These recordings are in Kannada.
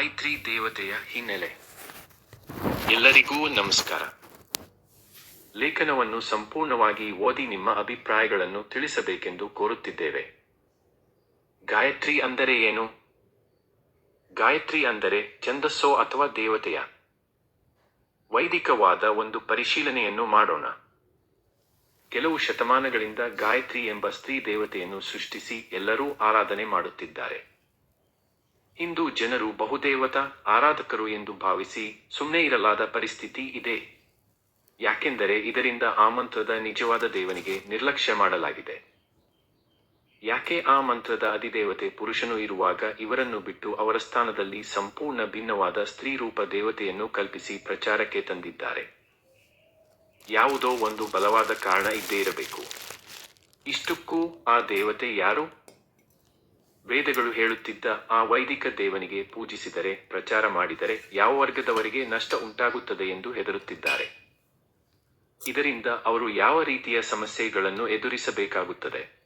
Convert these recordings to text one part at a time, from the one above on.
ಗಾಯತ್ರಿ ದೇವತೆಯ ಹಿನ್ನೆಲೆ. ಎಲ್ಲರಿಗೂ ನಮಸ್ಕಾರ. ಲೇಖನವನ್ನು ಸಂಪೂರ್ಣವಾಗಿ ಓದಿ ನಿಮ್ಮ ಅಭಿಪ್ರಾಯಗಳನ್ನು ತಿಳಿಸಬೇಕೆಂದು ಕೋರುತ್ತಿದ್ದೇವೆ. ಗಾಯತ್ರಿ ಅಂದರೆ ಏನು? ಗಾಯತ್ರಿ ಅಂದರೆ ಛಂದಸ್ಸೋ ಅಥವಾ ದೇವತೆಯ? ವೈದಿಕವಾದ ಒಂದು ಪರಿಶೀಲನೆಯನ್ನು ಮಾಡೋಣ. ಕೆಲವು ಶತಮಾನಗಳಿಂದ ಗಾಯತ್ರಿ ಎಂಬ ಸ್ತ್ರೀ ದೇವತೆಯನ್ನು ಸೃಷ್ಟಿಸಿ ಎಲ್ಲರೂ ಆರಾಧನೆ ಮಾಡುತ್ತಿದ್ದಾರೆ. ಇಂದು ಜನರು ಬಹುದೇವತಾ, ಆರಾಧಕರು ಎಂದು ಭಾವಿಸಿ ಸುಮ್ಮನೆ ಇರಲಾದ ಪರಿಸ್ಥಿತಿ ಇದೆ. ಯಾಕೆಂದರೆ ಇದರಿಂದ ಆ ಮಂತ್ರದ ನಿಜವಾದ ದೇವನಿಗೆ ನಿರ್ಲಕ್ಷ್ಯ ಮಾಡಲಾಗಿದೆ. ಯಾಕೆ ಆ ಮಂತ್ರದ ಅಧಿದೇವತೆ ಪುರುಷನು ಇರುವಾಗ ಇವರನ್ನು ಬಿಟ್ಟು ಅವರ ಸ್ಥಾನದಲ್ಲಿ ಸಂಪೂರ್ಣ ಭಿನ್ನವಾದ ಸ್ತ್ರೀರೂಪ ದೇವತೆಯನ್ನು ಕಲ್ಪಿಸಿ ಪ್ರಚಾರಕ್ಕೆ ತಂದಿದ್ದಾರೆ? ಯಾವುದೋ ಒಂದು ಬಲವಾದ ಕಾರಣ ಇದ್ದೇ ಇರಬೇಕು. ಇಷ್ಟಕ್ಕೂ ಆ ದೇವತೆ ಯಾರು? ವೇದಗಳು ಹೇಳುತ್ತಿದ್ದ ಆ ವೈದಿಕ ದೇವನಿಗೆ ಪೂಜಿಸಿದರೆ, ಪ್ರಚಾರ ಮಾಡಿದರೆ ಯಾವ ವರ್ಗದವರಿಗೆ ನಷ್ಟ ಉಂಟಾಗುತ್ತದೆ ಎಂದು ಹೆದರುತ್ತಿದ್ದಾರೆ. ಇದರಿಂದ ಅವರು ಯಾವ ರೀತಿಯ ಸಮಸ್ಯೆಗಳನ್ನು ಎದುರಿಸಬೇಕಾಗುತ್ತದೆ?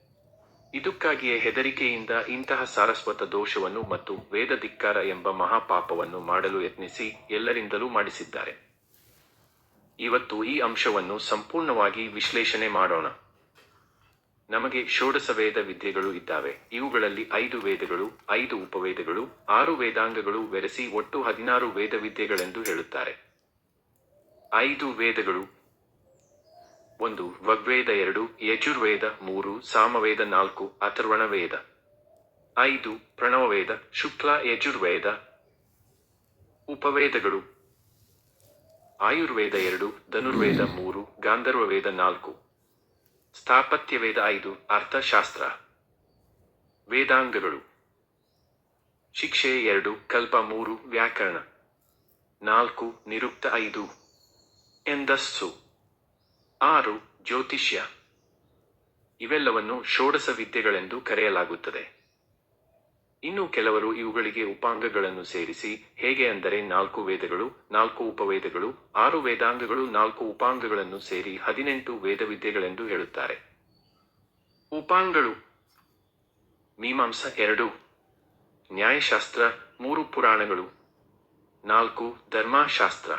ಇದಕ್ಕಾಗಿಯೇ ಹೆದರಿಕೆಯಿಂದ ಇಂತಹ ಸಾರಸ್ವತ ದೋಷವನ್ನು ಮತ್ತು ವೇದ ಧಿಕ್ಕಾರ ಎಂಬ ಮಹಾಪಾಪವನ್ನು ಮಾಡಲು ಯತ್ನಿಸಿ ಎಲ್ಲರಿಂದಲೂ ಮಾಡಿಸಿದ್ದಾರೆ. ಇವತ್ತು ಈ ಅಂಶವನ್ನು ಸಂಪೂರ್ಣವಾಗಿ ವಿಶ್ಲೇಷಣೆ ಮಾಡೋಣ. ನಮಗೆ ಷೋಡಶ ವೇದ ವಿದ್ಯೆಗಳು ಇದ್ದಾವೆ. ಇವುಗಳಲ್ಲಿ ಐದು ವೇದಗಳು, ಐದು ಉಪವೇದಗಳು, ಆರು ವೇದಾಂಗಗಳು ಬೆರೆಸಿ ಒಟ್ಟು ಹದಿನಾರು ವೇದ ವಿದ್ಯೆಗಳೆಂದು ಹೇಳುತ್ತಾರೆ. ಐದು ವೇದಗಳು. ಒಂದು ವಗ್ವೇದ ಎರಡು, ಯಜುರ್ವೇದ ಮೂರು, ಸಾಮವೇದ ನಾಲ್ಕು ಅಥರ್ವಣ ವೇದ ಐದು, ಪ್ರಣವವೇದ, ಶುಕ್ಲ, ಯಜುರ್ವೇದ. ಉಪವೇದಗಳು. ಆಯುರ್ವೇದ ಎರಡು, ಧನುರ್ವೇದ ಮೂರು ಗಾಂಧರ್ವ ವೇದ ನಾಲ್ಕು. ಸ್ಥಾಪತ್ಯ ವೇದ ಐದು, ಅರ್ಥಶಾಸ್ತ್ರ. ವೇದಾಂಗಗಳು. ಶಿಕ್ಷೆ ಎರಡು, ಕಲ್ಪ ಮೂರು, ವ್ಯಾಕರಣ. ನಾಲ್ಕು, ನಿರುಕ್ತ ಐದು. ಎಂದಸ್ಸು. ಆರು, ಜ್ಯೋತಿಷ್ಯ. ಇವೆಲ್ಲವನ್ನು ಷೋಡಶ ವಿದ್ಯೆಗಳೆಂದು ಕರೆಯಲಾಗುತ್ತದೆ. ಇನ್ನು ಕೆಲವರು ಇವುಗಳಿಗೆ ಉಪಾಂಗಗಳನ್ನು ಸೇರಿಸಿ, ಹೇಗೆ ಅಂದರೆ ನಾಲ್ಕು ವೇದಗಳು, ನಾಲ್ಕು ಉಪವೇದಗಳು, ಆರು ವೇದಾಂಗಗಳು, ನಾಲ್ಕು ಉಪಾಂಗಗಳನ್ನು ಸೇರಿ ಹದಿನೆಂಟು ವೇದವಿದ್ಯೆಗಳೆಂದು ಹೇಳುತ್ತಾರೆ. ಉಪಾಂಗಗಳು, ಮೀಮಾಂಸ ಎರಡು, ನ್ಯಾಯಶಾಸ್ತ್ರ ಮೂರು ಪುರಾಣಗಳು, ನಾಲ್ಕು ಧರ್ಮಶಾಸ್ತ್ರ.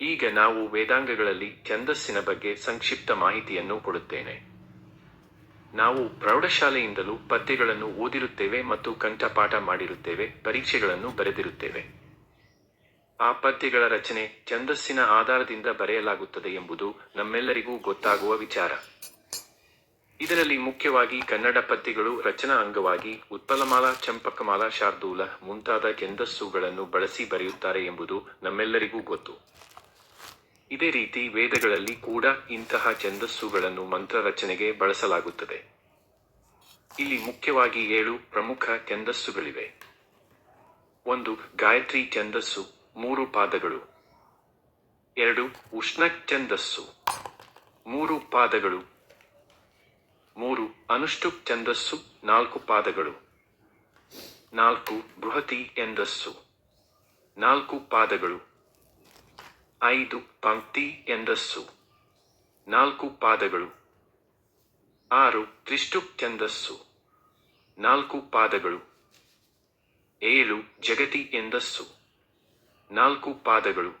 ಈಗ ನಾವು ವೇದಾಂಗಗಳಲ್ಲಿ ಛಂದಸ್ಸಿನ ಬಗ್ಗೆ ಸಂಕ್ಷಿಪ್ತ ಮಾಹಿತಿಯನ್ನು ಕೊಡುತ್ತೇನೆ. ನಾವು ಪ್ರೌಢಶಾಲೆಯಿಂದಲೂ ಪದ್ಯಗಳನ್ನು ಓದಿರುತ್ತೇವೆ ಮತ್ತು ಕಂಠಪಾಠ ಮಾಡಿರುತ್ತೇವೆ, ಪರೀಕ್ಷೆಗಳನ್ನು ಬರೆದಿರುತ್ತೇವೆ. ಆ ಪದ್ಯಗಳ ರಚನೆ ಛಂದಸ್ಸಿನ ಆಧಾರದಿಂದ ಬರೆಯಲಾಗುತ್ತದೆ ಎಂಬುದು ನಮ್ಮೆಲ್ಲರಿಗೂ ಗೊತ್ತಾಗುವ ವಿಚಾರ. ಇದರಲ್ಲಿ ಮುಖ್ಯವಾಗಿ ಕನ್ನಡ ಪದ್ಯಗಳು ರಚನಾ ಅಂಗವಾಗಿ ಉತ್ಪಲಮಾಲ, ಚಂಪಕಮಾಲ, ಶಾರ್ದೂಲ ಮುಂತಾದ ಛಂದಸ್ಸುಗಳನ್ನು ಬಳಸಿ ಬರೆಯುತ್ತಾರೆ ಎಂಬುದು ನಮ್ಮೆಲ್ಲರಿಗೂ ಗೊತ್ತು. ಇದೇ ರೀತಿ ವೇದಗಳಲ್ಲಿ ಕೂಡ ಇಂತಹ ಛಂದಸ್ಸುಗಳನ್ನು ಮಂತ್ರ ರಚನೆಗೆ ಬಳಸಲಾಗುತ್ತದೆ. ಇಲ್ಲಿ ಮುಖ್ಯವಾಗಿ ಏಳು ಪ್ರಮುಖ ಛಂದಸ್ಸುಗಳಿವೆ. ಒಂದು ಗಾಯತ್ರಿ ಛಂದಸ್ಸು, ಮೂರು ಪಾದಗಳು. ಎರಡು ಉಷ್ಣ ಛಂದಸ್ಸು, ಮೂರು ಪಾದಗಳು. ಮೂರು ಅನುಷ್ಠುಪ್ ಛಂದಸ್ಸು, ನಾಲ್ಕು ಪಾದಗಳು. ನಾಲ್ಕು ಬೃಹತಿ ಎಂದಸ್ಸು ನಾಲ್ಕು ಪಾದಗಳು. ಐದು ಪಂಕ್ತಿ ಎಂದಸ್ಸು. ನಾಲ್ಕು ಪಾದಗಳು. ಆರು ತ್ರಿಷ್ಟು ಛಂದಸ್ಸು ನಾಲ್ಕು ಪಾದಗಳು. ಏಳು ಜಗತಿ ಎಂದಸ್ಸು. ನಾಲ್ಕು ಪಾದಗಳು.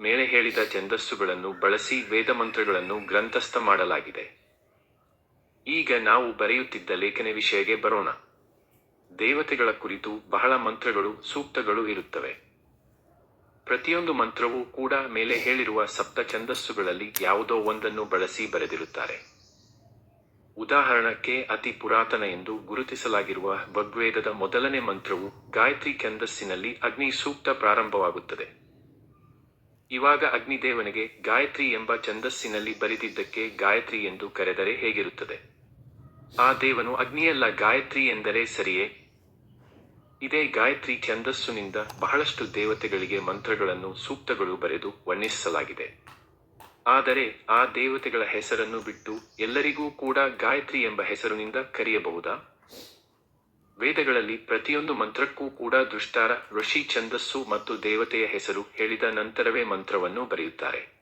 ಮೇಲೆ ಹೇಳಿದ ಛಂದಸ್ಸುಗಳನ್ನು ಬಳಸಿ ವೇದಮಂತ್ರಗಳನ್ನು ಗ್ರಂಥಸ್ಥ ಮಾಡಲಾಗಿದೆ. ಈಗ ನಾವು ಬರೆಯುತ್ತಿದ್ದ ಲೇಖನ ವಿಷಯಕ್ಕೆ ಬರೋಣ. ದೇವತೆಗಳ ಕುರಿತು ಬಹಳ ಮಂತ್ರಗಳು, ಸೂಕ್ತಗಳು ಇರುತ್ತವೆ. ಪ್ರತಿಯೊಂದು ಮಂತ್ರವೂ ಕೂಡ ಮೇಲೆ ಹೇಳಿರುವ ಸಪ್ತ ಛಂದಸ್ಸುಗಳಲ್ಲಿ ಯಾವುದೋ ಒಂದನ್ನು ಬಳಸಿ ಬರೆದಿರುತ್ತಾರೆ. ಉದಾಹರಣಕ್ಕೆ, ಅತಿ ಪುರಾತನ ಎಂದು ಗುರುತಿಸಲಾಗಿರುವ ಭಗ್ವೇದದ ಮೊದಲನೇ ಮಂತ್ರವು ಗಾಯತ್ರಿ ಛಂದಸ್ಸಿನಲ್ಲಿ ಅಗ್ನಿ ಸೂಕ್ತ ಪ್ರಾರಂಭವಾಗುತ್ತದೆ. ಇವಾಗ ಅಗ್ನಿದೇವನಿಗೆ ಗಾಯತ್ರಿ ಎಂಬ ಛಂದಸ್ಸಿನಲ್ಲಿ ಬರೆದಿದ್ದಕ್ಕೆ ಗಾಯತ್ರಿ ಎಂದು ಕರೆದರೆ ಹೇಗಿರುತ್ತದೆ? ಆ ದೇವನು ಅಗ್ನಿಯಲ್ಲ ಗಾಯತ್ರಿ ಎಂದರೆ ಸರಿಯೇ? ಇದೇ ಗಾಯತ್ರಿ ಛಂದಸ್ಸುನಿಂದ ಬಹಳಷ್ಟು ದೇವತೆಗಳಿಗೆ ಮಂತ್ರಗಳನ್ನು, ಸೂಕ್ತಗಳು ಬರೆದು ವರ್ಣಿಸಲಾಗಿದೆ. ಆದರೆ ಆ ದೇವತೆಗಳ ಹೆಸರನ್ನು ಬಿಟ್ಟು ಎಲ್ಲರಿಗೂ ಕೂಡ ಗಾಯತ್ರಿ ಎಂಬ ಹೆಸರಿನಿಂದ ಕರೆಯಬಹುದಾ? ವೇದಗಳಲ್ಲಿ ಪ್ರತಿಯೊಂದು ಮಂತ್ರಕ್ಕೂ ಕೂಡ ದುಷ್ಟಾರ ಋಷಿ ಛಂದಸ್ಸು ಮತ್ತು ದೇವತೆಯ ಹೆಸರು ಹೇಳಿದ ನಂತರವೇ ಮಂತ್ರವನ್ನು ಬರೆಯುತ್ತಾರೆ.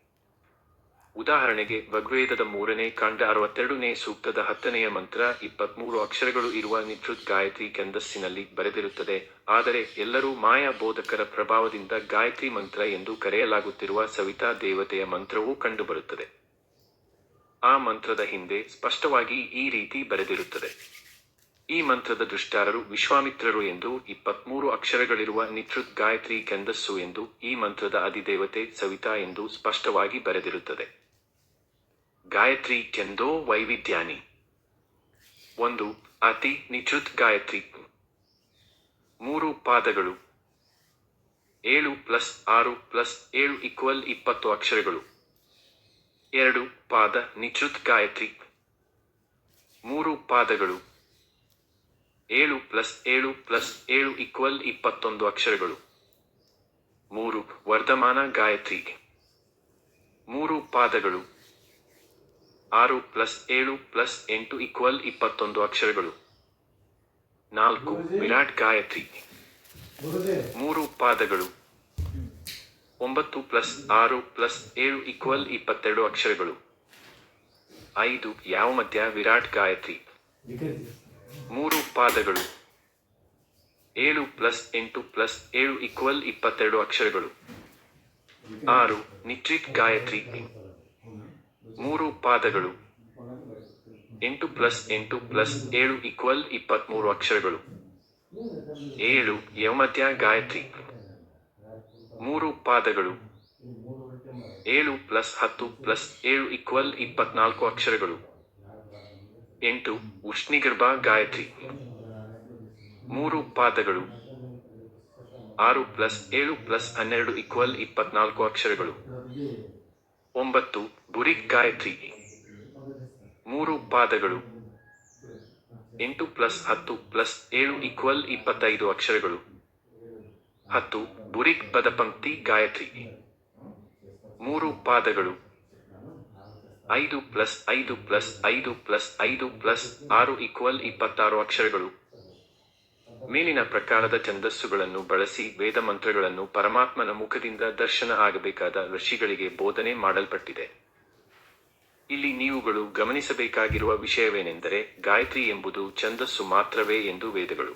ಉದಾಹರಣೆಗೆ, ಭಗ್ವೇದದ ಮೂರನೇ ಕಾಂಡ ಅರವತ್ತೆರಡನೇ ಸೂಕ್ತದ ಹತ್ತನೆಯ ಮಂತ್ರ ಇಪ್ಪತ್ಮೂರು ಅಕ್ಷರಗಳು ಇರುವ ನಿಧೃತ್ ಗಾಯತ್ರಿ ಛಂದಸ್ಸಿನಲ್ಲಿ ಬರೆದಿರುತ್ತದೆ. ಆದರೆ ಎಲ್ಲರೂ ಮಾಯಾ ಬೋಧಕರ ಪ್ರಭಾವದಿಂದ ಗಾಯತ್ರಿ ಮಂತ್ರ ಎಂದು ಕರೆಯಲಾಗುತ್ತಿರುವ ಸವಿತಾ ದೇವತೆಯ ಮಂತ್ರವೂ ಕಂಡುಬರುತ್ತದೆ. ಆ ಮಂತ್ರದ ಹಿಂದೆ ಸ್ಪಷ್ಟವಾಗಿ ಈ ರೀತಿ ಬರೆದಿರುತ್ತದೆ. ಈ ಮಂತ್ರದ ದುಷ್ಟಾರರು ವಿಶ್ವಾಮಿತ್ರರು ಎಂದು, ಇಪ್ಪತ್ಮೂರು ಅಕ್ಷರಗಳಿರುವ ನಿಟ್ರುತ್ ಗಾಯತ್ರಿ ಛಂದಸ್ಸು ಎಂದು ಈ ಮಂತ್ರದ ಅಧಿದೇವತೆ ಸವಿತಾ ಎಂದು ಸ್ಪಷ್ಟವಾಗಿ ಬರೆದಿರುತ್ತದೆ. ಗಾಯತ್ರಿ ಕೆಂದೋ ವೈವಿಧ್ಯಾನಿ. ಒಂದು ಅತಿ ನಿಚುತ್ ಗಾಯತ್ರಿ. ಮೂರು ಪಾದಗಳು. ಏಳು ಪ್ಲಸ್ ಆರು ಪ್ಲಸ್ ಏಳು ಈಕ್ವಲ್ ಇಪ್ಪತ್ತು ಅಕ್ಷರಗಳು. ಎರಡು ಪಾದ ನಿಚುತ್ ಗಾಯತ್ರಿ. ಮೂರು ಪಾದಗಳು. ಏಳು ಪ್ಲಸ್ ಏಳು ಪ್ಲಸ್ ಏಳು ಈಕ್ವಲ್ ಇಪ್ಪತ್ತೊಂದು ಅಕ್ಷರಗಳು. ಮೂರು ವರ್ಧಮಾನ ಗಾಯತ್ರಿ. ಮೂರು ಪಾದಗಳು. ಆರು ಪ್ಲಸ್ ಏಳು ಪ್ಲಸ್ ಎಂಟು ಈಕ್ವಲ್ ಇಪ್ಪತ್ತೊಂದು ಅಕ್ಷರಗಳು. ನಾಲ್ಕು ವಿರಾಟ್ ಗಾಯತ್ರಿ. ಮೂರು ಪಾದಗಳು. ಒಂಬತ್ತು ಪ್ಲಸ್ ಆರು ಪ್ಲಸ್ ಏಳು ಈಕ್ವಲ್ ಇಪ್ಪತ್ತೆರಡು ಅಕ್ಷರಗಳು. ಐದು ಯಾವ ಮಧ್ಯ ವಿರಾಟ್ ಗಾಯತ್ರಿ. ಮೂರು ಪಾದಗಳು. ಏಳು ಪ್ಲಸ್ ಎಂಟು ಪ್ಲಸ್ ಏಳು ಈಕ್ವಲ್ ಇಪ್ಪತ್ತೆರಡು ಅಕ್ಷರಗಳು. ಆರು ನಿಟ್ರಿಕ್ ಗಾಯತ್ರಿ. ಮೂರು ಪಾದಗಳು. ಎಂಟು ಪ್ಲಸ್ ಎಂಟು ಪ್ಲಸ್ ಏಳು ಈಕ್ವಲ್ ಇಪ್ಪತ್ಮೂರು ಅಕ್ಷರಗಳು. ಏಳು ಯಮತ್ಯ ಗಾಯತ್ರಿ. ಮೂರು ಪಾದಗಳು. ಏಳು ಪ್ಲಸ್ ಹತ್ತು ಪ್ಲಸ್ ಏಳು ಈಕ್ವಲ್ ಇಪ್ಪತ್ನಾಲ್ಕು ಅಕ್ಷರಗಳು. ಎಂಟು ಉಷ್ಣಿಗರ್ಭ ಗಾಯತ್ರಿ. ಮೂರು ಪಾದಗಳು. ಆರು ಪ್ಲಸ್ ಏಳು ಪ್ಲಸ್ ಹನ್ನೆರಡು ಈಕ್ವಲ್ ಇಪ್ಪತ್ನಾಲ್ಕು ಅಕ್ಷರಗಳು. ಒಂಬತ್ತು ಬುರಿಕ್ ಗಾಯತ್ರಿ. ಮೂರು ಪಾದಗಳು. ಎಂಟು ಪ್ಲಸ್ ಹತ್ತು ಪ್ಲಸ್ ಏಳು ಈಕ್ವಲ್ ಇಪ್ಪತ್ತೈದು ಅಕ್ಷರಗಳು. ಹತ್ತು ಬುರಿಕ್ ಪದಪಂಕ್ತಿ ಗಾಯತ್ರಿ. ಮೂರು ಪಾದಗಳು. ಐದು ಪ್ಲಸ್ ಐದು ಪ್ಲಸ್ ಐದು ಪ್ಲಸ್ ಐದು ಪ್ಲಸ್ ಆರು ಈಕ್ವಲ್ ಇಪ್ಪತ್ತಾರು ಅಕ್ಷರಗಳು. ಮೇಲಿನ ಪ್ರಕಾರದ ಛಂದಸ್ಸುಗಳನ್ನು ಬಳಸಿ ವೇದ ಮಂತ್ರಗಳನ್ನು ಪರಮಾತ್ಮನ ಮುಖದಿಂದ ದರ್ಶನ ಆಗಬೇಕಾದ ಋಷಿಗಳಿಗೆ ಬೋಧನೆ ಮಾಡಲ್ಪಟ್ಟಿದೆ. ಇಲ್ಲಿ ನೀವುಗಳು ಗಮನಿಸಬೇಕಾಗಿರುವ ವಿಷಯವೇನೆಂದರೆ ಗಾಯತ್ರಿ ಎಂಬುದು ಛಂದಸ್ಸು ಮಾತ್ರವೇ ಎಂದು ವೇದಗಳು.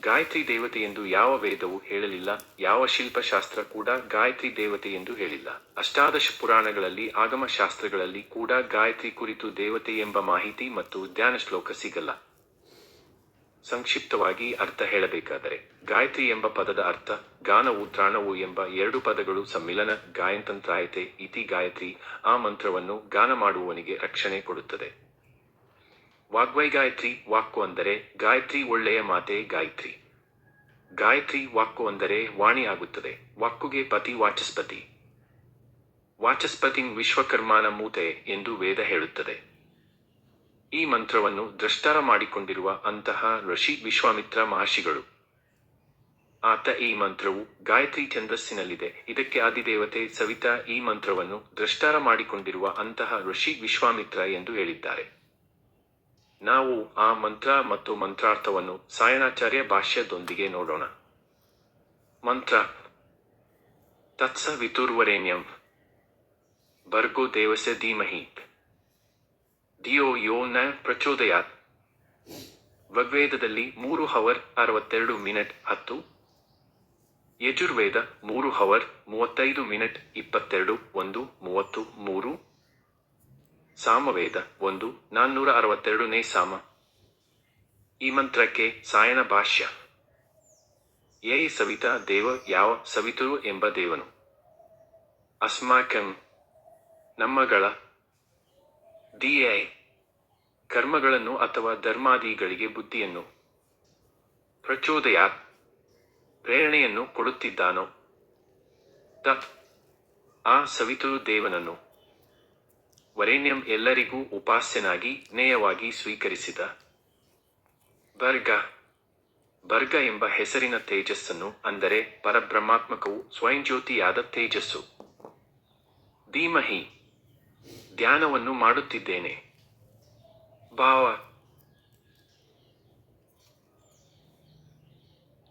ಗಾಯತ್ರಿ ದೇವತೆ ಎಂದು ಯಾವ ವೇದವು ಹೇಳಲಿಲ್ಲ, ಯಾವ ಶಿಲ್ಪಶಾಸ್ತ್ರ ಕೂಡ ಗಾಯತ್ರಿ ದೇವತೆ ಎಂದು ಹೇಳಿಲ್ಲ. ಅಷ್ಟಾದಶ ಪುರಾಣಗಳಲ್ಲಿ ಆಗಮ ಶಾಸ್ತ್ರಗಳಲ್ಲಿ ಕೂಡ ಗಾಯತ್ರಿ ಕುರಿತು ದೇವತೆ ಎಂಬ ಮಾಹಿತಿ ಮತ್ತು ಧ್ಯಾನ ಶ್ಲೋಕ ಸಿಗಲ್ಲ. ಸಂಕ್ಷಿಪ್ತವಾಗಿ ಅರ್ಥ ಹೇಳಬೇಕಾದರೆ, ಗಾಯತ್ರಿ ಎಂಬ ಪದದ ಅರ್ಥ, ಗಾನವು ತ್ರಾಣವು ಎಂಬ ಎರಡು ಪದಗಳು ಸಮ್ಮಿಲನ, ಗಾಯಂತಂತ್ರಾಯತೆ, ಇತಿ ಗಾಯತ್ರಿ, ಆ ಮಂತ್ರವನ್ನು ಗಾನ ಮಾಡುವವನಿಗೆ ರಕ್ಷಣೆ ಕೊಡುತ್ತದೆ. ವಾಗ್ವೈ ಗಾಯತ್ರಿ ವಾಕ್ಕು ಅಂದರೆ, ಗಾಯತ್ರಿ ಒಳ್ಳೆಯ ಮಾತೆ ಗಾಯತ್ರಿ. ಗಾಯತ್ರಿ ವಾಕ್ಕು ಅಂದರೆ ವಾಣಿ ಆಗುತ್ತದೆ. ವಾಕ್ಕುಗೆ ಪತಿ ವಾಚಸ್ಪತಿ. ವಾಚಸ್ಪತಿ ವಿಶ್ವಕರ್ಮಾನ ಮೂತೆ ಎಂದು ವೇದ ಹೇಳುತ್ತದೆ. ಈ ಮಂತ್ರವನ್ನು ದ್ರಷ್ಟಾರ ಮಾಡಿಕೊಂಡಿರುವ ಅಂತಹ ಋಷಿ ವಿಶ್ವಾಮಿತ್ರ ಮಹರ್ಷಿಗಳು. ಆತ ಈ ಮಂತ್ರವು ಗಾಯತ್ರಿ ಛಂದಸ್ಸಿನಲ್ಲಿದೆ. ಇದಕ್ಕೆ ಆದಿದೇವತೆ ಸವಿತಾ ಈ ಮಂತ್ರವನ್ನು ದ್ರಷ್ಟಾರ ಮಾಡಿಕೊಂಡಿರುವ ಅಂತಹ ಋಷಿ ವಿಶ್ವಾಮಿತ್ರ ಎಂದು ಹೇಳಿದ್ದಾರೆ. ನಾವು ಆ ಮಂತ್ರ ಮತ್ತು ಮಂತ್ರಾರ್ಥವನ್ನು ಸಾಯಣಾಚಾರ್ಯ ಭಾಷ್ಯದೊಂದಿಗೆ ನೋಡೋಣ. ಮಂತ್ರ, ತತ್ಸ ವಿತುರ್ವರೇಣ್ಯಂ, ಭರ್ಗೋ ದೇವಸ್ಯ ಧೀಮಹಿ. ಧಿಯೋ ಯೋನ ಪ್ರಚೋದಯ ಋಗ್ವೇದದಲ್ಲಿ ಮೂರು ಹವರ್ ಅರವತ್ತೆರಡು ಮಿನಿಟ್ ಹತ್ತು ಯಜುರ್ವೇದ ಮೂರು ಹವರ್ ಮೂವತ್ತೈದು ಮಿನಿಟ್ ಇಪ್ಪತ್ತೆರಡು ಒಂದು ಮೂವತ್ತು ಮೂರು ಸಾಮವೇದ ಒಂದು ನಾನ್ನೂರ ಅರವತ್ತೆರಡನೇ ಸಾಮ ಈ ಮಂತ್ರಕ್ಕೆ ಸಾಯನ ಭಾಷ್ಯ ಏ ಸವಿತಾ ದೇವ ಯಾವ ಸವಿತರು ಎಂಬ ದೇವನು ಅಸ್ಮಾಕಂ ನಮ್ಮಗಳ ದಿಯೈ ಕರ್ಮಗಳನ್ನು ಅಥವಾ ಧರ್ಮಾದಿಗಳಿಗೆ ಬುದ್ಧಿಯನ್ನು, ಪ್ರಚೋದಯ ಪ್ರೇರಣೆಯನ್ನು ಕೊಡುತ್ತಿದ್ದಾನೋ? ತ. ಆ ಸವಿತರು ದೇವನನ್ನು ವರೇಣ್ಯಂ ಎಲ್ಲರಿಗೂ ಉಪಾಸ್ಯನಾಗಿ ನೇಯವಾಗಿ ಸ್ವೀಕರಿಸಿದ. ಬರ್ಗ. ಬರ್ಗ ಎಂಬ ಹೆಸರಿನ ತೇಜಸ್ಸನ್ನು, ಅಂದರೆ ಪರಬ್ರಹ್ಮಾತ್ಮಕವು ಸ್ವಯಂಜ್ಯೋತಿಯಾದ ತೇಜಸ್ಸು. ಧೀಮಹಿ ಧ್ಯಾನವನ್ನು ಮಾಡುತ್ತಿದ್ದೇನೆ. ಭಾವ,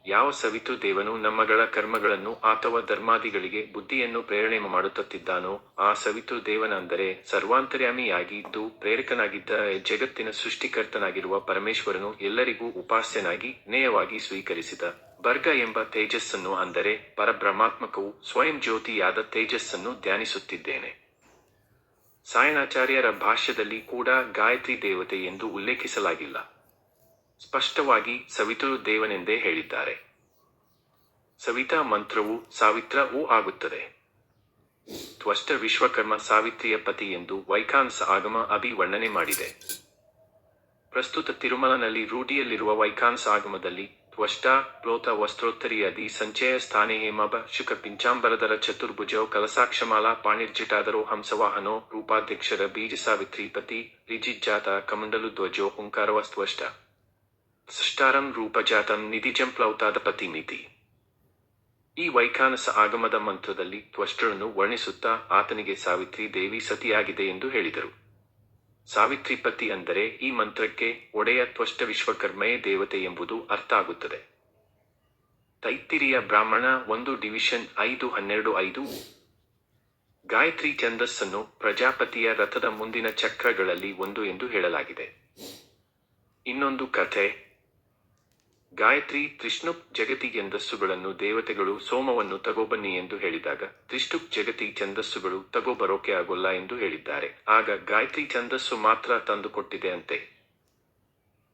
ಯಾವ ಸವಿತು ದೇವನು ನಮ್ಮಗಳ ಕರ್ಮಗಳನ್ನು ಅಥವಾ ಧರ್ಮಾದಿಗಳಿಗೆ ಬುದ್ಧಿಯನ್ನು ಪ್ರೇರಣೆ ಮಾಡುತ್ತಿದ್ದಾನೋ ಆ ಸವಿತು ದೇವನ ಅಂದರೆ ಸರ್ವಾಂತರ್ಯಾಮಿಯಾಗಿದ್ದು ಪ್ರೇರಕನಾಗಿದ್ದ ಜಗತ್ತಿನ ಸೃಷ್ಟಿಕರ್ತನಾಗಿರುವ ಪರಮೇಶ್ವರನು ಎಲ್ಲರಿಗೂ ಉಪಾಸ್ಯನಾಗಿ ನೇಯವಾಗಿ ಸ್ವೀಕರಿಸಿದ. ಬರ್ಗ ಎಂಬ ತೇಜಸ್ಸನ್ನು ಅಂದರೆ ಪರಬ್ರಹ್ಮಾತ್ಮಕವು ಸ್ವಯಂ ಜ್ಯೋತಿಯಾದ ತೇಜಸ್ಸನ್ನು ಧ್ಯಾನಿಸುತ್ತಿದ್ದೇನೆ. ಸಾಯಣಾಚಾರ್ಯರ ಭಾಷ್ಯದಲ್ಲಿ ಕೂಡ ಗಾಯತ್ರಿ ದೇವತೆ ಎಂದು ಉಲ್ಲೇಖಿಸಲಾಗಿಲ್ಲ. ಸ್ಪಷ್ಟವಾಗಿ ಸವಿತರು ದೇವನೆಂದೇ ಹೇಳಿದ್ದಾರೆ. ಸವಿತಾ ಮಂತ್ರವು ಸಾವಿತ್ರವೂ ಆಗುತ್ತದೆ. ತ್ವಷ್ಟ ವಿಶ್ವಕರ್ಮ ಸಾವಿತ್ರಿಯ ಪತಿ ಎಂದು ವೈಖಾನ್ಸ ಆಗಮ ಅಭಿ ವರ್ಣನೆ ಮಾಡಿದೆ. ಪ್ರಸ್ತುತ ತಿರುಮಲನಲ್ಲಿ ರೂಢಿಯಲ್ಲಿರುವ ವೈಖಾನ್ಸ ಆಗಮದಲ್ಲಿ ತ್ವಷ್ಟ ಪ್ಲೋತ ವಸ್ತ್ರೋತ್ತರಿಯದಿ ಸಂಚಯ ಸ್ಥಾನೆ ಹೇಮ ಶುಕ ಪಿಂಚಾಂಬರದರ ಚತುರ್ಭುಜೋ ಕಲಸಾಕ್ಷಮಾಲಾ ಪಾಣಿರ್ಜಿಟಾದರೋ ಹಂಸವಾಹನೋ ರೂಪಾಧ್ಯಕ್ಷರ ಬೀಜ ಸಾವಿತ್ರಿ ಪತಿ ರಿಜಿಜ್ಜಾತ ಕಮಂಡಲು ಧ್ವಜೋ ಓಂಕಾರವಸ್ತ್ವಷ್ಟ. ಸೃಷ್ಟಾರಂ ರೂಪಜಾತಂ ನಿಧಿಜಂ ಪ್ಲೌತಾದ ಪತಿಮಿತಿ. ಈ ವೈಖಾನಸ ಆಗಮದ ಮಂತ್ರದಲ್ಲಿ ತ್ವಷ್ಟರನ್ನು ವರ್ಣಿಸುತ್ತಾ ಆತನಿಗೆ ಸಾವಿತ್ರಿ ದೇವಿ ಸತಿಯಾಗಿದೆ ಎಂದು ಹೇಳಿದರು. ಸಾವಿತ್ರಿ ಪತಿ ಅಂದರೆ ಈ ಮಂತ್ರಕ್ಕೆ ಒಡೆಯ ತ್ವಷ್ಟ ವಿಶ್ವಕರ್ಮೆಯ ದೇವತೆ ಎಂಬುದು ಅರ್ಥ ಆಗುತ್ತದೆ. ತೈತಿರಿಯ ಬ್ರಾಹ್ಮಣ ಒಂದು ಡಿವಿಷನ್ ಐದು ಹನ್ನೆರಡು ಐದು. ಗಾಯತ್ರಿ ಛಂದಸ್ಸನ್ನು ಪ್ರಜಾಪತಿಯ ರಥದ ಮುಂದಿನ ಚಕ್ರಗಳಲ್ಲಿ ಒಂದು ಎಂದು ಹೇಳಲಾಗಿದೆ. ಇನ್ನೊಂದು ಕಥೆ ಗಾಯತ್ರಿ ತ್ರಿಷ್ಣುಪ್ ಜಗತಿ ಛಂದಸ್ಸುಗಳನ್ನು ದೇವತೆಗಳು ಸೋಮವನ್ನು ತಗೋಬನ್ನಿ ಎಂದು ಹೇಳಿದಾಗ ತ್ರಿಷ್ಣುಪ್ ಜಗತಿ ಛಂದಸ್ಸುಗಳು ತಗೋಬರೋಕೆ ಆಗೋಲ್ಲ ಎಂದು ಹೇಳಿದ್ದಾರೆ. ಆಗ ಗಾಯತ್ರಿ ಛಂದಸ್ಸು ಮಾತ್ರ ತಂದುಕೊಟ್ಟಿದೆ ಅಂತೆ.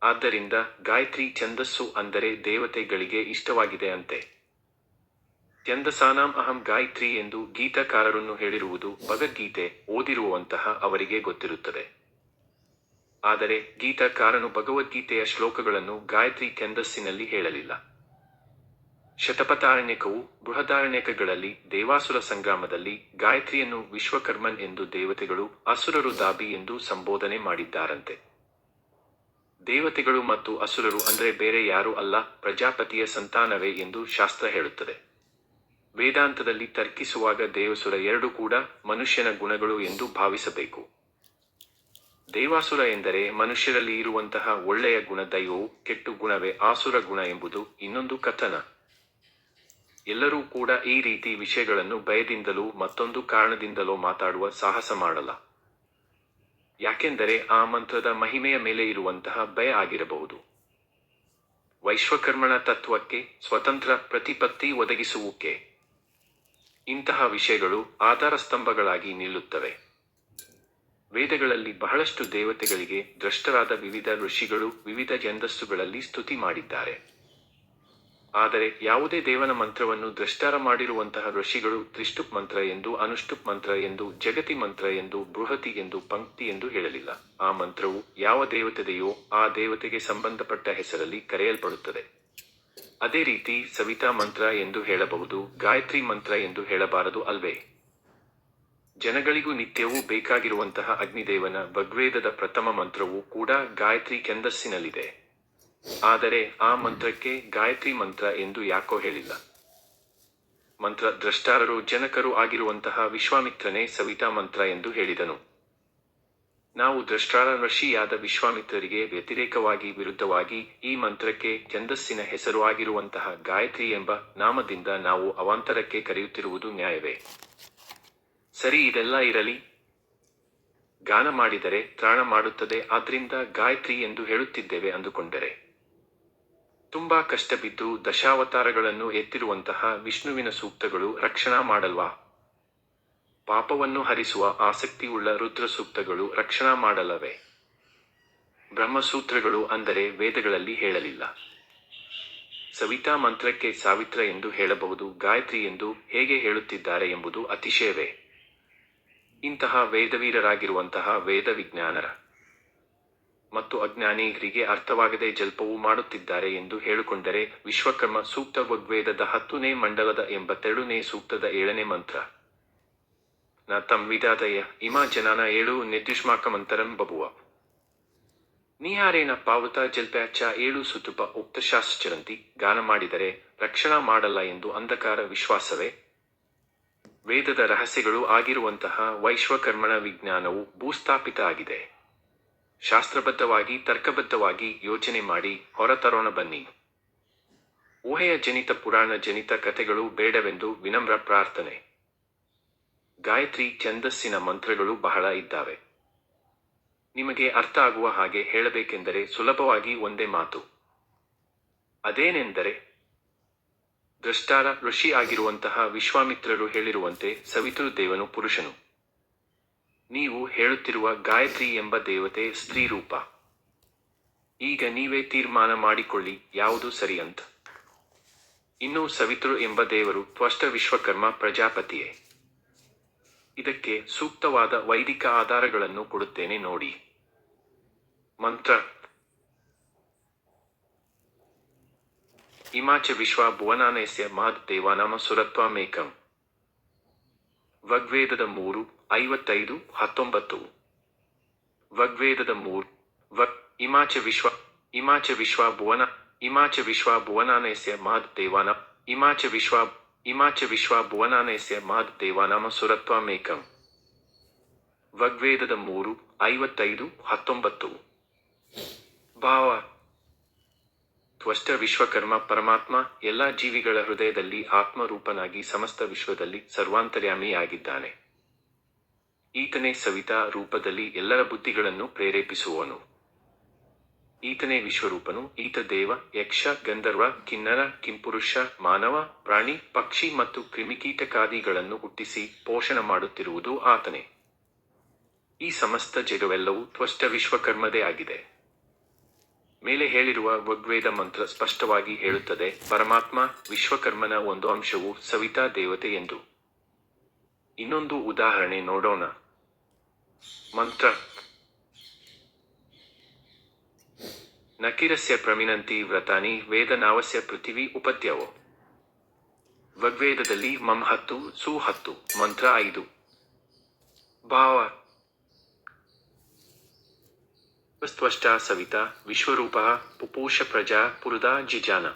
ಆದ್ದರಿಂದ ಗಾಯತ್ರಿ ಛಂದಸ್ಸು ಅಂದರೆ ದೇವತೆಗಳಿಗೆ ಇಷ್ಟವಾಗಿದೆ ಅಂತೆ. ಛಂದಸಾನಾಂ ಅಹಂ ಗಾಯತ್ರಿ ಎಂದು ಗೀತಕಾರರನ್ನು ಹೇಳಿರುವುದು ಭಗವದ್ಗೀತೆ ಓದಿರುವಂತಹ ಅವರಿಗೆ ಗೊತ್ತಿರುತ್ತದೆ. ಆದರೆ ಗೀತಕಾರನು ಭಗವದ್ಗೀತೆಯ ಶ್ಲೋಕಗಳನ್ನು ಗಾಯತ್ರಿ ಛಂದಸ್ಸಿನಲ್ಲಿ ಹೇಳಲಿಲ್ಲ. ಶತಪಥಾರಣ್ಯಕವು ಬೃಹದಾರಣ್ಯಕಗಳಲ್ಲಿ ದೇವಾಸುರ ಸಂಗ್ರಾಮದಲ್ಲಿ ಗಾಯತ್ರಿಯನ್ನು ವಿಶ್ವಕರ್ಮನ್ ಎಂದು ದೇವತೆಗಳು, ಅಸುರರು ದಾಬಿ ಎಂದು ಸಂಬೋಧನೆ ಮಾಡಿದ್ದಾರಂತೆ. ದೇವತೆಗಳು ಮತ್ತು ಅಸುರರು ಅಂದರೆ ಬೇರೆ ಯಾರೂ ಅಲ್ಲ, ಪ್ರಜಾಪತಿಯ ಸಂತಾನವೇ ಎಂದು ಶಾಸ್ತ್ರ ಹೇಳುತ್ತದೆ. ವೇದಾಂತದಲ್ಲಿ ತರ್ಕಿಸುವಾಗ ದೇವಸುರ ಎರಡು ಕೂಡ ಮನುಷ್ಯನ ಗುಣಗಳು ಎಂದು ಭಾವಿಸಬೇಕು. ದೇವಾಸುರ ಎಂದರೆ ಮನುಷ್ಯರಲ್ಲಿ ಇರುವಂತಹ ಒಳ್ಳೆಯ ಗುಣ ದೈವವು ಕೆಟ್ಟು ಗುಣವೇ ಆಸುರ ಗುಣ ಎಂಬುದು ಇನ್ನೊಂದು ಕಥನ. ಎಲ್ಲರೂ ಕೂಡ ಈ ರೀತಿ ವಿಷಯಗಳನ್ನು ಭಯದಿಂದಲೂ ಮತ್ತೊಂದು ಕಾರಣದಿಂದಲೋ ಮಾತಾಡುವ ಸಾಹಸ ಮಾಡಲ್ಲ. ಯಾಕೆಂದರೆ ಆ ಮಂತ್ರದ ಮಹಿಮೆಯ ಮೇಲೆ ಇರುವಂತಹ ಭಯ ಆಗಿರಬಹುದು. ವೈಶ್ವಕರ್ಮಣ ತತ್ವಕ್ಕೆ ಸ್ವತಂತ್ರ ಪ್ರತಿಪತ್ತಿ ಒದಗಿಸುವಿಕೆ ಇಂತಹ ವಿಷಯಗಳು ಆಧಾರ ಸ್ತಂಭಗಳಾಗಿ ನಿಲ್ಲುತ್ತವೆ. ವೇದಗಳಲ್ಲಿ ಬಹಳಷ್ಟು ದೇವತೆಗಳಿಗೆ ದ್ರಷ್ಟರಾದ ವಿವಿಧ ಋಷಿಗಳು ವಿವಿಧ ಛಂದಸ್ಸುಗಳಲ್ಲಿ ಸ್ತುತಿ ಮಾಡಿದ್ದಾರೆ. ಆದರೆ ಯಾವುದೇ ದೇವನ ಮಂತ್ರವನ್ನು ದ್ರಷ್ಟಾರ ಮಾಡಿರುವಂತಹ ಋಷಿಗಳು ತ್ರಿಷ್ಟುಪ್ ಮಂತ್ರ ಎಂದು, ಅನುಷ್ಟುಪ್ ಮಂತ್ರ ಎಂದು, ಜಗತಿ ಮಂತ್ರ ಎಂದು, ಬೃಹತಿ ಎಂದು, ಪಂಕ್ತಿ ಎಂದು ಹೇಳಲಿಲ್ಲ. ಆ ಮಂತ್ರವು ಯಾವ ದೇವತೆದೆಯೋ ಆ ದೇವತೆಗೆ ಸಂಬಂಧಪಟ್ಟ ಹೆಸರಲ್ಲಿ ಕರೆಯಲ್ಪಡುತ್ತದೆ. ಅದೇ ರೀತಿ ಸವಿತಾ ಮಂತ್ರ ಎಂದು ಹೇಳಬಹುದು, ಗಾಯತ್ರಿ ಮಂತ್ರ ಎಂದು ಹೇಳಬಾರದು ಅಲ್ವೇ? ಜನಗಳಿಗೂ ನಿತ್ಯವೂ ಬೇಕಾಗಿರುವಂತಹ ಅಗ್ನಿದೇವನ ಭಗ್ವೇದದ ಪ್ರಥಮ ಮಂತ್ರವೂ ಕೂಡ ಗಾಯತ್ರಿ ಕೆಂದಸ್ಸಿನಲ್ಲಿದೆ. ಆದರೆ ಆ ಮಂತ್ರಕ್ಕೆ ಗಾಯತ್ರಿ ಮಂತ್ರ ಎಂದು ಯಾಕೋ ಹೇಳಿಲ್ಲ. ಮಂತ್ರ ದ್ರಷ್ಟಾರರು ಜನಕರು ಆಗಿರುವಂತಹ ವಿಶ್ವಾಮಿತ್ರನೇ ಸವಿತಾ ಮಂತ್ರ ಎಂದು ಹೇಳಿದನು. ನಾವು ದ್ರಷ್ಟಾರ ಋಷಿಯಾದ ವಿಶ್ವಾಮಿತ್ರರಿಗೆ ವ್ಯತಿರೇಕವಾಗಿ ವಿರುದ್ಧವಾಗಿ ಈ ಮಂತ್ರಕ್ಕೆ ಛಂದಸ್ಸಿನ ಹೆಸರು ಆಗಿರುವಂತಹ ಗಾಯತ್ರಿ ಎಂಬ ನಾಮದಿಂದ ನಾವು ಅವಾಂತರಕ್ಕೆ ಕರೆಯುತ್ತಿರುವುದು ನ್ಯಾಯವೇ? ಸರಿ, ಇದೆಲ್ಲ ಇರಲಿ. ಗಾನ ಮಾಡಿದರೆ ತ್ರಾಣ ಮಾಡುತ್ತದೆ, ಆದ್ರಿಂದ ಗಾಯತ್ರಿ ಎಂದು ಹೇಳುತ್ತಿದ್ದೇವೆ ಅಂದುಕೊಂಡರೆ. ತುಂಬಾ ಕಷ್ಟ ಬಿದ್ದು ದಶಾವತಾರಗಳನ್ನು ಎತ್ತಿರುವಂತಹ ವಿಷ್ಣುವಿನ ಸೂಕ್ತಗಳು ರಕ್ಷಣಾ ಮಾಡಲ್ವಾ? ಪಾಪವನ್ನು ಹರಿಸುವ ಆಸಕ್ತಿಯುಳ್ಳ ರುದ್ರ ಸೂಕ್ತಗಳು ರಕ್ಷಣಾ ಮಾಡಲ್ಲವೇ? ಬ್ರಹ್ಮಸೂತ್ರಗಳು ಅಂದರೆ ವೇದಗಳಲ್ಲಿ ಹೇಳಲಿಲ್ಲ. ಸವಿತಾ ಮಂತ್ರಕ್ಕೆ ಸಾವಿತ್ರ ಎಂದು ಹೇಳಬಹುದು, ಗಾಯತ್ರಿ ಎಂದು ಹೇಗೆ ಹೇಳುತ್ತಿದ್ದಾರೆ ಎಂಬುದು ಅತಿಶಯವೇ? ಇಂತಹ ವೇದವೀರರಾಗಿರುವಂತಹ ವೇದ ವಿಜ್ಞಾನರ ಮತ್ತು ಅಜ್ಞಾನಿಗರಿಗೆ ಅರ್ಥವಾಗದೆ ಜಲ್ಪವೂ ಮಾಡುತ್ತಿದ್ದಾರೆ ಎಂದು ಹೇಳಿಕೊಂಡರೆ ವಿಶ್ವಕರ್ಮ ಸೂಕ್ತ ಋಗ್ವೇದದ ಹತ್ತನೇ ಮಂಡಲದ ಎಂಬತ್ತೆರಡನೇ ಸೂಕ್ತದ ಏಳನೇ ಮಂತ್ರ. ನ ತಂ ವಿದಾದಯ, ಇಮಾ ಜನಾನ ಏಳು ನಿರ್ದುಷ್ಮಾಕಮಂತರಂ ಬಬುವ ನೀಯಾರೇನ ಪಾವತ ಜಲ್ಪ್ಯಾಚ ಏಳು ಸುತುಪ ಉಕ್ತಶಾಸ್ತ್ರಂತಿ ಗಾನ ಮಾಡಿದರೆ ರಕ್ಷಣಾ ಮಾಡಲ್ಲ ಎಂದು ಅಂಧಕಾರ ವಿಶ್ವಾಸವೇ. ವೇದದ ರಹಸ್ಯಗಳು ಆಗಿರುವಂತಹ ವೈಶ್ವಕರ್ಮಣ ವಿಜ್ಞಾನವು ಭೂಸ್ಥಾಪಿತ ಆಗಿದೆ. ಶಾಸ್ತ್ರಬದ್ಧವಾಗಿ, ತರ್ಕಬದ್ಧವಾಗಿ ಯೋಚನೆ ಮಾಡಿ ಹೊರತರೋಣ ಬನ್ನಿ. ಊಹೆಯ ಜನಿತ ಪುರಾಣ ಜನಿತ ಕಥೆಗಳು ಬೇಡವೆಂದು ವಿನಮ್ರ ಪ್ರಾರ್ಥನೆ. ಗಾಯತ್ರಿ ಛಂದಸ್ಸಿನ ಮಂತ್ರಗಳು ಬಹಳ ಇದ್ದಾವೆ. ನಿಮಗೆ ಅರ್ಥ ಆಗುವ ಹಾಗೆ ಹೇಳಬೇಕೆಂದರೆ ಸುಲಭವಾಗಿ ಒಂದೇ ಮಾತು. ಅದೇನೆಂದರೆ ದ್ರಷ್ಟಾರ ಋಷಿ ಆಗಿರುವಂತಹ ವಿಶ್ವಾಮಿತ್ರರು ಹೇಳಿರುವಂತೆ ಸವಿತೃದೇವನು ಪುರುಷನು. ನೀವು ಹೇಳುತ್ತಿರುವ ಗಾಯತ್ರಿ ಎಂಬ ದೇವತೆ ಸ್ತ್ರೀ ರೂಪ. ಈಗ ನೀವೇ ತೀರ್ಮಾನ ಮಾಡಿಕೊಳ್ಳಿ, ಯಾವುದು ಸರಿ ಅಂತ. ಇನ್ನು ಸವಿತೃ ಎಂಬ ದೇವರು ತ್ವಷ್ಟ ವಿಶ್ವಕರ್ಮ ಪ್ರಜಾಪತಿಯೇ. ಇದಕ್ಕೆ ಸೂಕ್ತವಾದ ವೈದಿಕ ಆಧಾರಗಳನ್ನು ಕೊಡುತ್ತೇನೆ ನೋಡಿ. ಮಂತ್ರ ಇಮಾಚ ವಿಶ್ವ ಭುವನಾನಯಸ್ಯ ಮಹದ್ ದೇವಾನಾಮ ಸುರತ್ವಮೇಕಂ. ವಗ್ವೇದದ ಮೂರು, ಐವತ್ತೈದು, ಹತ್ತೊಂಬತ್ತು. ವಗ್ವೇದದ ಮೂರು ಇಮಾಚ ವಿಶ್ವ ಇಮಾಚ ವಿಶ್ವ ಭುವನ, ಇಮಾಚ ವಿಶ್ವ ಭುವನಾನಯಸ್ಯ ಮಹದ್ ದೇವಾನ ಇಮಾಚ ವಿಶ್ವ ಇಮಾಚ ವಿಶ್ವ ಭುವನಾನಯಸ್ಯ ಮಹದ್ ದೇವಾನಾಮ ಸುರತ್ವಮೇಕಂ. ವಗ್ವೇದದ ಮೂರು, ಐವತ್ತೈದು, ಹತ್ತೊಂಬತ್ತು. ಭಾವ ತ್ವಷ್ಟ ವಿಶ್ವಕರ್ಮ ಪರಮಾತ್ಮ ಎಲ್ಲ ಜೀವಿಗಳ ಹೃದಯದಲ್ಲಿ ಆತ್ಮರೂಪನಾಗಿ ಸಮಸ್ತ ವಿಶ್ವದಲ್ಲಿ ಸರ್ವಾಂತರ್ಯಾಮಿಯಾಗಿದ್ದಾನೆ. ಈತನೇ ಸವಿತಾ ರೂಪದಲ್ಲಿ ಎಲ್ಲರ ಬುದ್ಧಿಗಳನ್ನು ಪ್ರೇರೇಪಿಸುವನು ಈತನೇ ವಿಶ್ವರೂಪನು, ಈತ ದೇವ, ಯಕ್ಷ, ಗಂಧರ್ವ, ಕಿನ್ನರ, ಕಿಂಪುರುಷ, ಮಾನವ, ಪ್ರಾಣಿ, ಪಕ್ಷಿ ಮತ್ತು ಕ್ರಿಮಿಕೀಟಕಾದಿಗಳನ್ನು ಹುಟ್ಟಿಸಿ ಪೋಷಣ ಮಾಡುತ್ತಿರುವುದು ಆತನೇ. ಈ ಸಮಸ್ತ ಜಗವೆಲ್ಲವೂ ತ್ವಷ್ಟ ವಿಶ್ವಕರ್ಮದೇ ಆಗಿದೆ. ಮೇಲೆ ಹೇಳಿರುವ ಋಗ್ವೇದ ಮಂತ್ರ ಸ್ಪಷ್ಟವಾಗಿ ಹೇಳುತ್ತದೆ, ಪರಮಾತ್ಮ ವಿಶ್ವಕರ್ಮನ ಒಂದು ಅಂಶವು ಸವಿತಾ ದೇವತೆ ಎಂದು. ಇನ್ನೊಂದು ಉದಾಹರಣೆ ನೋಡೋಣ. ಮಂತ್ರ. ನಕಿರಸ್ಯ ಪ್ರಮಿನಂತಿ ವ್ರತಾನಿ ವೇದನಾವಸ್ಯ ಪೃಥಿವಿ ಉಪದ್ಯವೋ. ಋಗ್ವೇದದಲ್ಲಿ ಮಂ ಹತ್ತು, ಸು ಹತ್ತು, ಮಂತ್ರ ಐದು. ಭಾವ. ತ್ವಷ್ಟಾ ಸವಿತಾ ವಿಶ್ವರೂಪ ಪುಪೂಷ ಪ್ರಜಾ ಪುರುದಾ ಜಿಜಾನ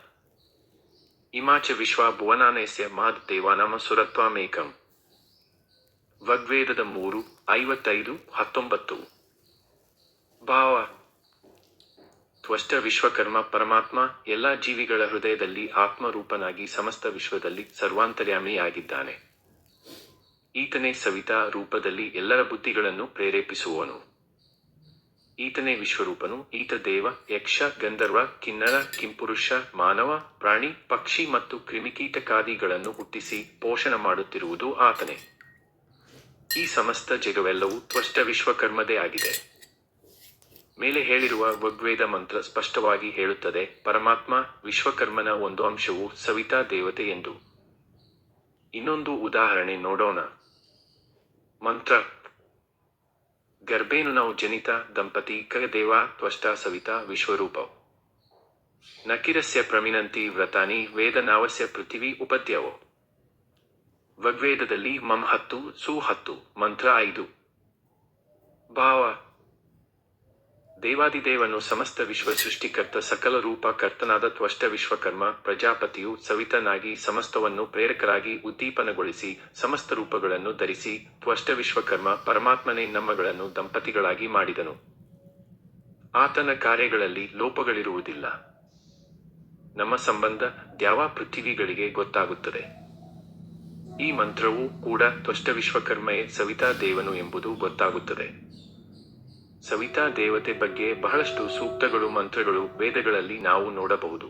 ಇಮಾಚ ವಿಶ್ವ ಭುವನಾನಯಸ್ಯ ಮಹದ್ ದೇವಾನಾಮ ಸುರತ್ವಾಮೇಕಂ ವಗ್ವೇದದ ಮೂರು ಐವತ್ತೈದು ಹತ್ತೊಂಬತ್ತು ಭಾವ ತ್ವಷ್ಟ ವಿಶ್ವಕರ್ಮ ಪರಮಾತ್ಮ ಎಲ್ಲ ಜೀವಿಗಳ ಹೃದಯದಲ್ಲಿ ಆತ್ಮರೂಪನಾಗಿ ಸಮಸ್ತ ವಿಶ್ವದಲ್ಲಿ ಸರ್ವಾಂತರ್ಯಾಮಿಯಾಗಿದ್ದಾನೆ ಈತನೇ ಸವಿತಾ ರೂಪದಲ್ಲಿ ಎಲ್ಲರ ಬುದ್ಧಿಗಳನ್ನು ಪ್ರೇರೇಪಿಸುವನು ಈತನೇ ವಿಶ್ವರೂಪನು. ಈತ ದೇವ, ಯಕ್ಷ, ಗಂಧರ್ವ, ಕಿನ್ನರ, ಕಿಂಪುರುಷ, ಮಾನವ, ಪ್ರಾಣಿ, ಪಕ್ಷಿ ಮತ್ತು ಕ್ರಿಮಿಕೀಟಕಾದಿಗಳನ್ನು ಹುಟ್ಟಿಸಿ ಪೋಷಣ ಮಾಡುತ್ತಿರುವುದು ಆತನೇ. ಈ ಸಮಸ್ತ ಜಗವೆಲ್ಲವೂ ತ್ವಷ್ಟ ವಿಶ್ವಕರ್ಮದೇ ಆಗಿದೆ. ಮೇಲೆ ಹೇಳಿರುವ ಋಗ್ವೇದ ಮಂತ್ರ ಸ್ಪಷ್ಟವಾಗಿ ಹೇಳುತ್ತದೆ, ಪರಮಾತ್ಮ, ವಿಶ್ವಕರ್ಮನ ಒಂದು ಅಂಶವು ಸವಿತಾ ದೇವತೆ ಎಂದು. ಇನ್ನೊಂದು ಉದಾಹರಣೆ ನೋಡೋಣ. ಮಂತ್ರ ಗರ್ಭೇನು ನಾವು ಜನಿತ ದಂಪತಿ ಕಗದೇವ ತ್ವಷ್ಟ ಸವಿತಾ ವಿಶ್ವರೂಪ. ನಕಿರಸ್ಯ ಪ್ರಮಿನಂತಿ ವ್ರತಾನಿ ವೇದನಾವಸ್ಯ ಪೃಥಿವಿ ಉಪದ್ಯವೋ ಋಗ್ವೇದದಲ್ಲಿ ಮಂ ಹತ್ತು, ಸು ಹತ್ತು, ಮಂತ್ರ ಐದು. ಭಾವ ದೇವಾದಿದೇವನು ಸಮಸ್ತ ವಿಶ್ವ ಸೃಷ್ಟಿಕರ್ತ, ಸಕಲ ರೂಪ ಕರ್ತನಾದ ತ್ವಷ್ಟ ವಿಶ್ವಕರ್ಮ, ಪ್ರಜಾಪತಿಯು ಸವಿತನಾಗಿ ಸಮಸ್ತವನ್ನು ಪ್ರೇರಕರಾಗಿ ಉದ್ದೀಪನಗೊಳಿಸಿ ಸಮಸ್ತ ರೂಪಗಳನ್ನು ಧರಿಸಿ ತ್ವಷ್ಟ ವಿಶ್ವಕರ್ಮ, ಪರಮಾತ್ಮನೇ ನಮ್ಮಗಳನ್ನು ದಂಪತಿಗಳಾಗಿ ಮಾಡಿದನು. ಆತನ ಕಾರ್ಯಗಳಲ್ಲಿ ಲೋಪಗಳಿರುವುದಿಲ್ಲ. ನಮ್ಮ ಸಂಬಂಧ ದ್ಯಾವ ಪೃಥ್ವಿಗಳಿಗೆ ಗೊತ್ತಾಗುತ್ತದೆ. ಈ ಮಂತ್ರವೂ ಕೂಡ ತ್ವಷ್ಟ ವಿಶ್ವಕರ್ಮೆಯೇ ಸವಿತಾ ದೇವನು ಎಂಬುದು ಗೊತ್ತಾಗುತ್ತದೆ. ಸವಿತಾ ದೇವತೆ ಬಗ್ಗೆ ಬಹಳಷ್ಟು ಸೂಕ್ತಗಳು ಮಂತ್ರಗಳು ವೇದಗಳಲ್ಲಿ ನಾವು ನೋಡಬಹುದು.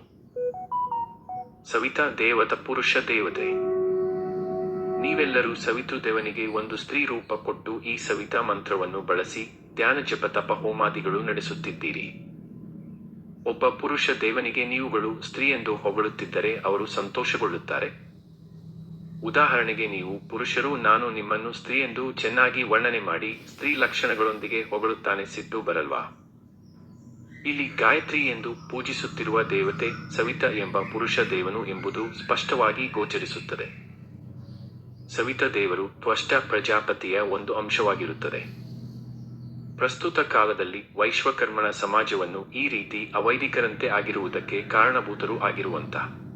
ಸವಿತಾ ದೇವತ ಪುರುಷ ದೇವತೆ. ನೀವೆಲ್ಲರೂ ಸವಿತು ದೇವನಿಗೆ ಒಂದು ಸ್ತ್ರೀ ರೂಪ ಕೊಟ್ಟು ಈ ಸವಿತಾ ಮಂತ್ರವನ್ನು ಬಳಸಿ ಧ್ಯಾನ ಜಪ ತಪ ಹೋಮಾದಿಗಳು ನಡೆಸುತ್ತಿದ್ದೀರಿ. ಒಬ್ಬ ಪುರುಷ ದೇವನಿಗೆ ನೀವುಗಳು ಸ್ತ್ರೀ ಎಂದು ಹೊಗಳುತ್ತಿದ್ದರೆ ಅವರು ಸಂತೋಷಗೊಳ್ಳುತ್ತಾರೆ. ಉದಾಹರಣೆಗೆ ನೀವು, ಪುರುಷರು, ನಾನು ನಿಮ್ಮನ್ನು ಸ್ತ್ರೀ ಎಂದು ಚೆನ್ನಾಗಿ ವರ್ಣನೆ ಮಾಡಿ, ಸ್ತ್ರೀ ಲಕ್ಷಣಗಳೊಂದಿಗೆ ಹೊಗಳುತ್ತಾನೆ ಸಿಟ್ಟು ಬರಲ್ವಾ? ಇಲ್ಲಿ ಗಾಯತ್ರಿ ಎಂದು ಪೂಜಿಸುತ್ತಿರುವ ದೇವತೆ ಸವಿತ ಎಂಬ ಪುರುಷ ದೇವನು ಎಂಬುದು ಸ್ಪಷ್ಟವಾಗಿ ಗೋಚರಿಸುತ್ತದೆ. ಸವಿತ ದೇವರು ತ್ವಷ್ಟ ಪ್ರಜಾಪತಿಯ ಒಂದು ಅಂಶವಾಗಿರುತ್ತದೆ. ಪ್ರಸ್ತುತ ಕಾಲದಲ್ಲಿ ವೈಶ್ವಕರ್ಮಣ ಸಮಾಜವನ್ನು ಈ ರೀತಿ ಅವೈದಿಕರಂತೆ ಆಗಿರುವುದಕ್ಕೆ ಕಾರಣಭೂತರು ಆಗಿರುವಂತಹ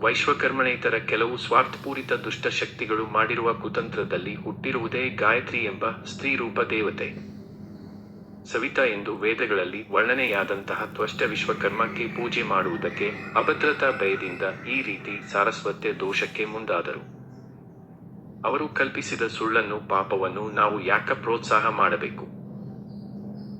ವೈಶ್ವಕರ್ಮಣೇತರ ಕೆಲವು ಸ್ವಾರ್ಥಪೂರಿತ ದುಷ್ಟ ಶಕ್ತಿಗಳು ಮಾಡಿರುವ ಕುತಂತ್ರದಲ್ಲಿ ಹುಟ್ಟಿರುವುದೇ ಗಾಯತ್ರಿ ಎಂಬ ಸ್ತ್ರೀರೂಪ ದೇವತೆ. ಸವಿತಾ ಎಂದು ವೇದಗಳಲ್ಲಿ ವರ್ಣನೆಯಾದಂತಹ ತ್ವಷ್ಟ ವಿಶ್ವಕರ್ಮಕ್ಕೆ ಪೂಜೆ ಮಾಡುವುದಕ್ಕೆ ಅಭದ್ರತಾ ಭಯದಿಂದ ಈ ರೀತಿ ಸಾರಸ್ವತ್ಯ ದೋಷಕ್ಕೆ ಮುಂದಾದರು. ಅವರು ಕಲ್ಪಿಸಿದ ಸುಳ್ಳನ್ನು ಪಾಪವನ್ನು ನಾವು ಯಾಕ ಪ್ರೋತ್ಸಾಹ ಮಾಡಬೇಕು?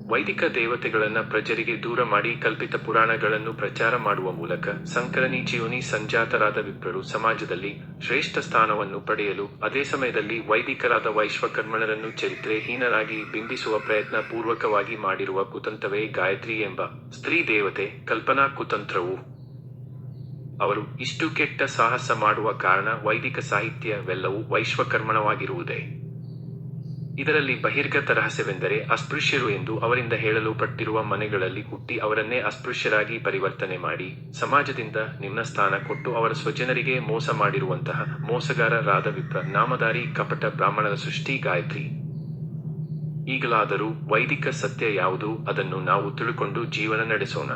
ವೈದಿಕ ದೇವತೆಗಳನ್ನ ಪ್ರಜರಿಗೆ ದೂರ ಮಾಡಿ ಕಲ್ಪಿತ ಪುರಾಣಗಳನ್ನು ಪ್ರಚಾರ ಮಾಡುವ ಮೂಲಕ ಸಂಕರನಿ ಜೀವನಿ ಸಂಜಾತರಾದ ವಿಪ್ರರು ಸಮಾಜದಲ್ಲಿ ಶ್ರೇಷ್ಠ ಸ್ಥಾನವನ್ನು ಪಡೆಯಲು ಅದೇ ಸಮಯದಲ್ಲಿ ವೈದಿಕರಾದ ವೈಶ್ವಕರ್ಮಣರನ್ನು ಚರಿತ್ರೆಹೀನರಾಗಿ ಬಿಂಬಿಸುವ ಪ್ರಯತ್ನ ಪೂರ್ವಕವಾಗಿ ಮಾಡಿರುವ ಕುತಂತ್ರವೇ ಗಾಯತ್ರಿ ಎಂಬ ಸ್ತ್ರೀ ದೇವತೆ ಕಲ್ಪನಾ ಕುತಂತ್ರವು. ಅವರು ಇಷ್ಟು ಕೆಟ್ಟ ಸಾಹಸ ಮಾಡುವ ಕಾರಣ ವೈದಿಕ ಸಾಹಿತ್ಯವೆಲ್ಲವೂ ವೈಶ್ವಕರ್ಮಣವಾಗಿರುವುದೇ. ಇದರಲ್ಲಿ ಬಹಿರ್ಗತ ರಹಸ್ಯವೆಂದರೆ ಅಸ್ಪೃಶ್ಯರು ಎಂದು ಅವರಿಂದ ಹೇಳಲು ಪಟ್ಟಿರುವ ಮನೆಗಳಲ್ಲಿ ಹುಟ್ಟಿ ಅವರನ್ನೇ ಅಸ್ಪೃಶ್ಯರಾಗಿ ಪರಿವರ್ತನೆ ಮಾಡಿ ಸಮಾಜದಿಂದ ನಿಮ್ಮ ಸ್ಥಾನ ಕೊಟ್ಟು ಅವರ ಸ್ವಜನರಿಗೆ ಮೋಸ ಮಾಡಿರುವಂತಹ ಮೋಸಗಾರ ರಾಧವಿಪ್ರ ನಾಮಧಾರಿ ಕಪಟ ಬ್ರಾಹ್ಮಣರ ಸೃಷ್ಟಿ ಗಾಯತ್ರಿ. ಈಗಲಾದರೂ ವೈದಿಕ ಸತ್ಯ ಯಾವುದು ಅದನ್ನು ನಾವು ತಿಳುಕೊಂಡು ಜೀವನ ನಡೆಸೋಣ.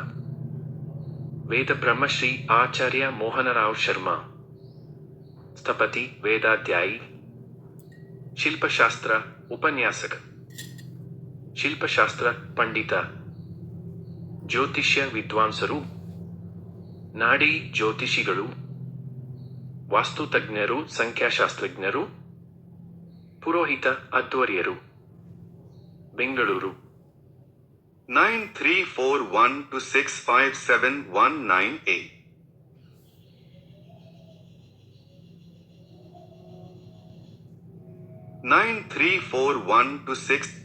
ವೇದ ಬ್ರಹ್ಮಶ್ರೀ ಆಚಾರ್ಯ ಮೋಹನರಾವ್ ಶರ್ಮಾ. ಸ್ಥಪತಿ ವೇದಾಧ್ಯಾಯಿ. ಶಿಲ್ಪಶಾಸ್ತ್ರ ಉಪನ್ಯಾಸಕ, ಶಿಲ್ಪಶಾಸ್ತ್ರ ಪಂಡಿತ, ಜ್ಯೋತಿಷ್ಯ ವಿದ್ವಾಂಸರು, ನಾಡಿ ಜ್ಯೋತಿಷಿಗಳು ವಾಸ್ತುತಜ್ಞರು ಸಂಖ್ಯಾಶಾಸ್ತ್ರಜ್ಞರು, ಪುರೋಹಿತ ಅಧ್ವರ್ಯರು Bengaluru nine three four one two six five seven one nine eight. 9341 to 6